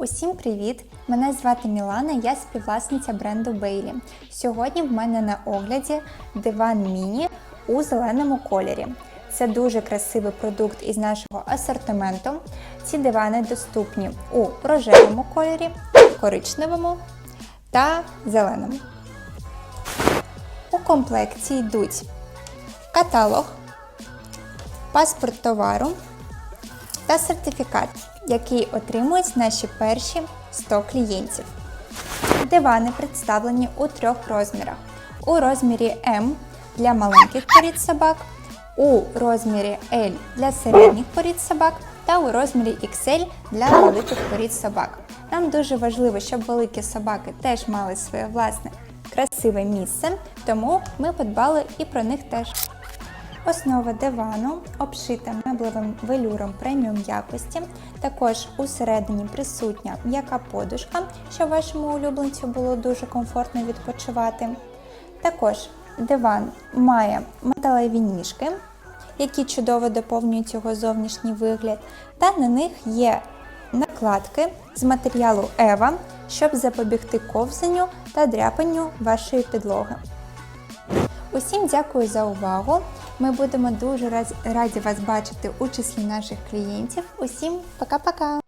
Усім привіт! Мене звати Мілана, я співвласниця бренду Бейлі. Сьогодні в мене на огляді диван міні у зеленому кольорі. Це дуже красивий продукт із нашого асортименту. Ці дивани доступні у рожевому кольорі, коричневому та зеленому. У комплекті йдуть каталог, паспорт товару та сертифікат, який отримують наші перші 100 клієнтів. Дивани представлені у трьох розмірах: у розмірі М для маленьких порід собак, у розмірі L для середніх порід собак та у розмірі XL для великих порід собак. Нам дуже важливо, щоб великі собаки теж мали своє власне красиве місце, тому ми подбали і про них теж. Основа дивану обшита меблевим велюром преміум якості. Також усередині присутня м'яка подушка, щоб вашому улюбленцю було дуже комфортно відпочивати. Також диван має металеві ніжки, які чудово доповнюють його зовнішній вигляд, та на них є накладки з матеріалу Ева, щоб запобігти ковзанню та дряпанню вашої підлоги. Усім дякую за увагу. Ми будемо дуже раді вас бачити у числі наших клієнтів. Усім пока-пока!